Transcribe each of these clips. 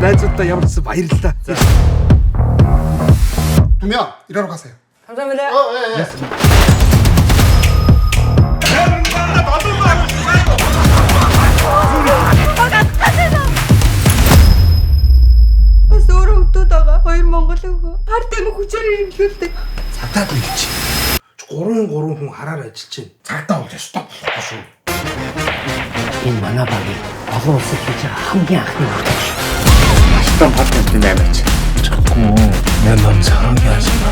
날 줬다 야버스 마이르다 두 명 일하러 가세요. 감사합니다. 어, 예, 예. Өөрөө өвдөдагаа хоёр монголоо хард энэ хүчээр имлүүлдэг. 작다 돌겠지 고른 고른 хүн хараарай жилчин 작다 오게 스톱 보수. Энэ манай багийг олон улсад хийж байгаа хамгийн анхны бүртгэж. 식당 파트너한테 내놓지. 자꾸 내 맘 상하게 하지마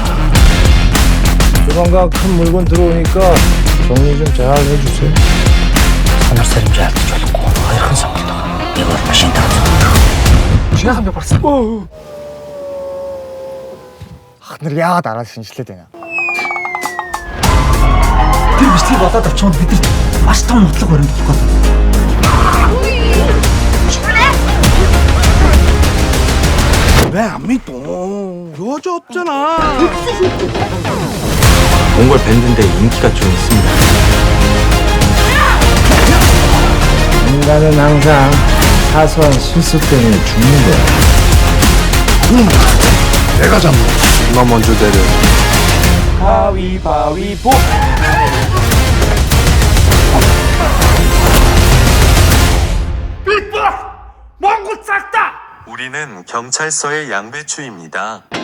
조만간 큰 물건 들어오니까 정리 좀 잘 해주세요. 산업사람 줄 알지 좋고 하얀 성격도 이걸 마신다. 지가 삼백 벌었어. 하늘 яагаад араа шинжилээд байна? Тэр биштэй бодоод авчихсан бид маш том нотлог баримт өгөх. 왜안 믿어 여자 없잖아 몽골 밴드인데 인기가 좀 있습니다. 인간은 항상 사소한 실수 때문에 죽는 거야. 내가 잡는. 누가 먼저 내려? 가위바위보. 우리는 경찰서의 양배추입니다.